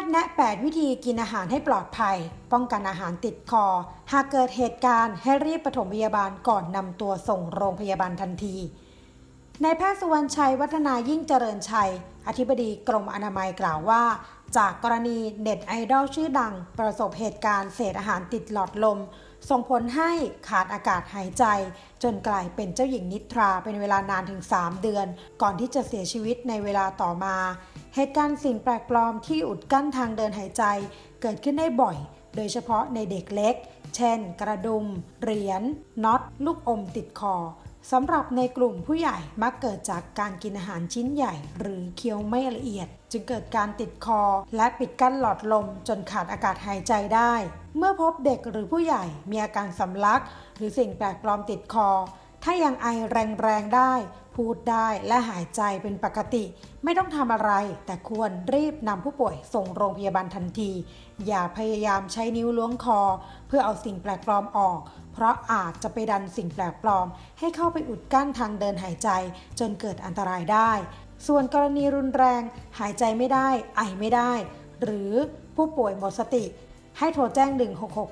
ทย์แนะ 8 วิธีกินอาหารให้ปลอดภัย ป้องกันอาหารติดคอ หากเกิดเหตุการณ์ให้รีบปฐมพยาบาลก่อนนำตัวส่งโรงพยาบาลทันทีนายแพทย์สุวรรณชัยวัฒนายิ่งเจริญชัย อธิบดีกรมอนามัยกล่าวว่าจากกรณีเน็ตไอดอลชื่อดัง ประสบเหตุการณ์เศษอาหารติดหลอดลม ส่งผลให้ขาดอากาศหายใจ จนกลายเป็นเจ้าหญิงนิทราเป็นเวลานานถึง 3 เดือน ก่อนที่จะเสียชีวิตในเวลาต่อมา เหตุการณ์สิ่งแปลกปลอมที่อุดกั้นทางเดินหายใจ เกิดขึ้นได้บ่อย โดยเฉพาะในเด็กเล็ก เช่น กระดุม เหรียญน็อต ลูกอมติดคอ สำหรับในกลุ่มผู้ใหญ่มักเกิดจากการกินอาหารชิ้นใหญ่ หรือเคี้ยวไม่ละเอียด จึงเกิดการติดคอ และปิดกั้นหลอดลมจนขาดอากาศหายใจได้ เมื่อพบเด็กหรือผู้ใหญ่มีอาการสำลัก หรือสิ่งแปลกปลอมติดคอ ถ้ายังไอแรงๆได้ พูดได้และหายใจเป็นปกติ ไม่ต้องทำอะไร แต่ควรรีบนำผู้ป่วยส่งโรงพยาบาลทันที อย่าพยายามใช้นิ้วล้วงคอ เพื่อเอาสิ่งแปลกปลอมออก เพราะอาจจะไปดันสิ่งแปลกปลอม ให้เข้าไปอุดกั้นทางเดินหายใจ จนเกิดอันตรายได้ ส่วนกรณีรุนแรง หายใจไม่ได้ ไอไม่ได้ หรือผู้ป่วยหมดสติ ให้โทรแจ้ง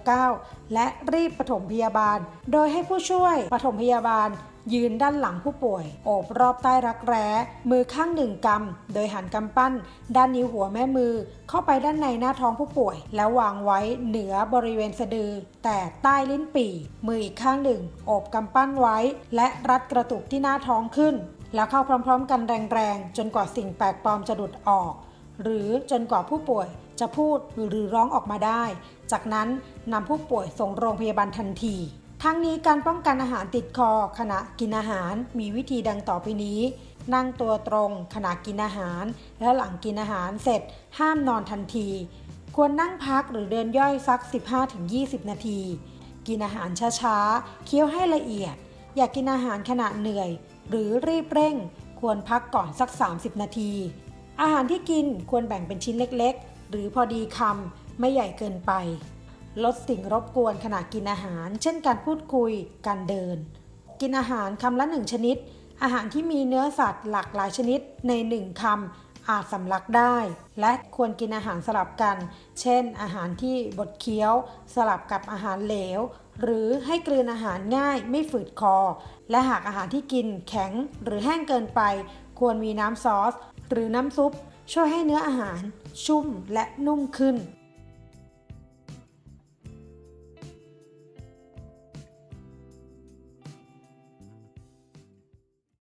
1669 และรีบปฐมพยาบาล โดยให้ผู้ช่วยปฐมพยาบาลยืนด้านหลังผู้ป่วย โอบรอบใต้รักแร้ มือข้างหนึ่งกำ โดยหันกำปั้น ด้านนิ้วหัวแม่มือ เข้าไปด้านในหน้าท้องผู้ป่วย แล้ววางไว้เหนือบริเวณสะดือ แต่ใต้ลิ้นปี่ มืออีกข้างหนึ่ง โอบกำปั้นไว้ และรัดกระตุกที่หน้าท้องขึ้น แล้วเข้าพร้อมๆ กันแรงๆ จนกว่าสิ่งแปลกปลอมจะหลุดออก หรือจนกว่าผู้ป่วยจะพูดหรือร้องออกมาได้ จากนั้นนำผู้ป่วยส่งโรงพยาบาลทันที ทั้งนี้การป้องกันอาหารติดคอขณะกินอาหารมีวิธีดังต่อไปนี้ นั่งตัวตรงขณะกินอาหาร และหลังกินอาหารเสร็จห้ามนอนทันที ควรนั่งพักหรือเดินย่อยสัก 15-20 นาที กินอาหารช้าๆ เคี้ยวให้ละเอียด อย่ากกินอาหารขณะเหนื่อย หรือรีบเร่งควรพักก่อนสัก 30 นาที อาหารที่กินควรแบ่งเป็นชิ้นเล็กๆ หรือพอดีคำไม่ใหญ่เกินไป ลดสิ่งรบกวนขณะกินอาหาร เช่นการพูดคุย การเดิน กินอาหารคำละหนึ่งชนิด อาหารที่มีเนื้อสัตว์หลากหลายชนิดในหนึ่งคำอาจสำลักได้ และควรกินอาหารสลับกัน เช่น อาหารที่บดเคี้ยว สลับกับอาหารเหลว หรือให้กลืนอาหารง่ายไม่ฝืดคอ และหากอาหารที่กินแข็งหรือแห้งเกินไป ควรมีน้ำซอส หรือน้ำซุป ช่วยให้เนื้ออาหารชุ่มและนุ่มขึ้น